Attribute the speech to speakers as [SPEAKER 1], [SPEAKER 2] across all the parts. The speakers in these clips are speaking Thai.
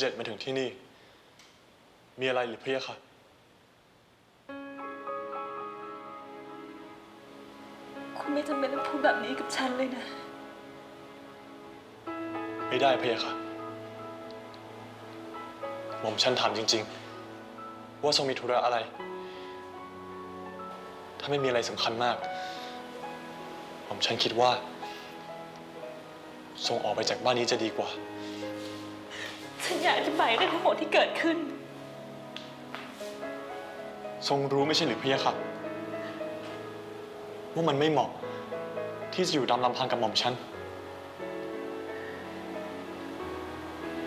[SPEAKER 1] เสด็จมาถึงที่นี่ มีอะไรหรือพระยะค่ะ
[SPEAKER 2] คุณไม่จำเป็นต้องพูดแบบนี้กับฉันเลยนะ
[SPEAKER 1] ไม่ได้พระยะค่ะ หม่อมฉันถามจริง ๆ ว่าทรงมีธุระอะไร ถ้าไม่มีอะไรสำคัญมาก หม่อมฉันคิดว่า ทรงออกไปจากบ้านนี้จะดีกว่า
[SPEAKER 2] ฉันอยากอธิบายเรื่องทั้งหมดที่เกิดขึ้น
[SPEAKER 1] ทรงรู้ไม่ใช่หรือพระยะค่ะว่ามันไม่เหมาะ ที่จะอยู่ตามลำพังกับหม่อมฉัน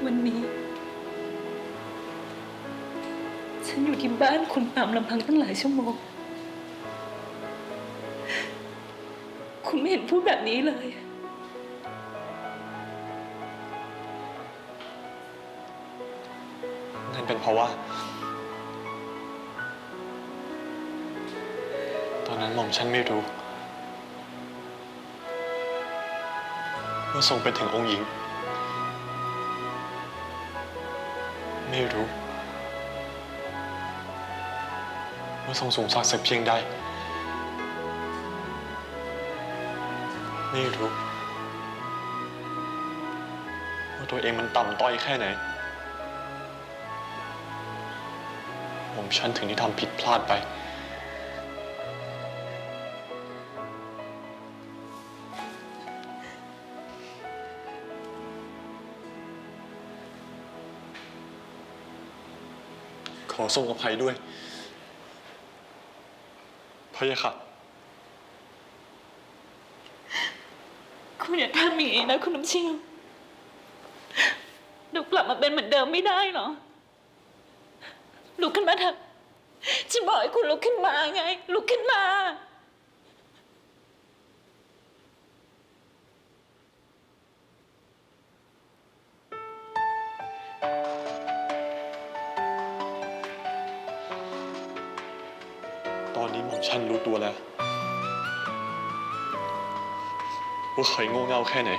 [SPEAKER 2] วันนี้ ฉันอยู่ที่บ้านคุณตามลำพังตั้งหลายชั่วโมง คุณไม่เห็นพูดแบบนี้เลย
[SPEAKER 1] นั่นเป็นเพราะว่า ตอนนั้นหม่อมฉันไม่รู้ว่าทรงเป็นถึงองค์หญิง ไม่รู้ว่าทรงสูงสักดิ์สักเพียงใดไม่รู้ว่าตัวเองมันต่ำต้อยแค่ไหน ผมฉันถึงที่ทำผิดพลาดไป ขอทรงอภัยด้วยพระยะค่ะ
[SPEAKER 2] คุณอย่าทำอย่างนี้นะคุณน้ำเชี่ยวเรากลับมาเป็นเหมือนเดิมไม่ได้เหรอ กขึ้นมาเถอะ ฉันบอกให้คุณลุกขึ้นมาไง ลุกขึ้นมา
[SPEAKER 1] ตอนนี้หม่อมฉันรู้ตัวแล้ว ว่าเคยโง่เง่าแค่ไหน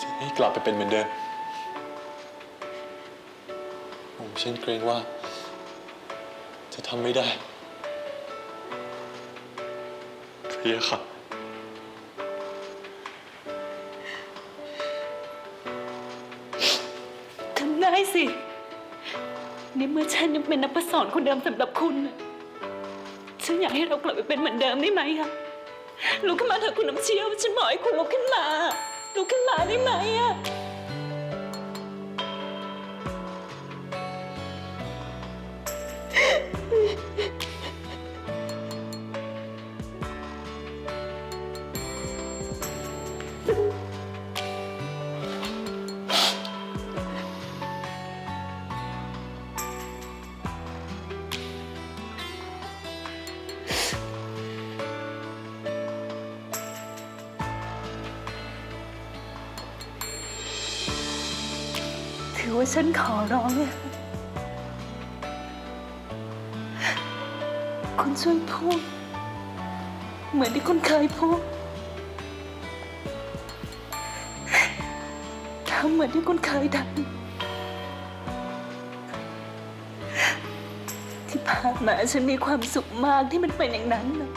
[SPEAKER 1] จะให้กลับไปเป็นเหมือนเดิม ฉันเกรงว่า จะทำไม่ได้เพรียค่ะ
[SPEAKER 2] ทำได้สิ ในเมื่อฉันยังเป็นนักประสอนคนเดิมสำหรับคุณน่ะฉันอยากให้เรากลับไปเป็นเหมือนเดิมได้ไหมคะลุกขึ้นมาเถอะคุณน้ำเชี่ยว ฉันบอกให้คุณลุกขึ้นมา ลุกขึ้นมาได้ไหมอะ ว่าฉันขอร้องเนี่ยคุณช่วยพูด เหมือนที่คุณเคยพูดทำเหมือนที่คุณเคยทำที่ผ่านมาฉันมีความสุขมากที่มันเป็นอย่างนั้นนะ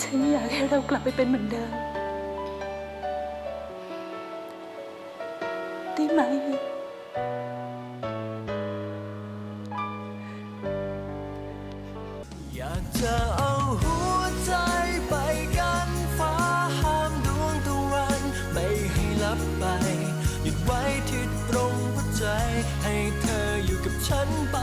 [SPEAKER 2] ฉันอยากให้เรากลับไปเป็นเหมือนเดิม ได้ไหม
[SPEAKER 3] อยากจะเอาหัวใจไปกันฟ้าห้ามดวงตะวัน ไม่ให้ลับไป หยุดไว้ที่ตรงหัวใจ ให้เธออยู่กับฉันไป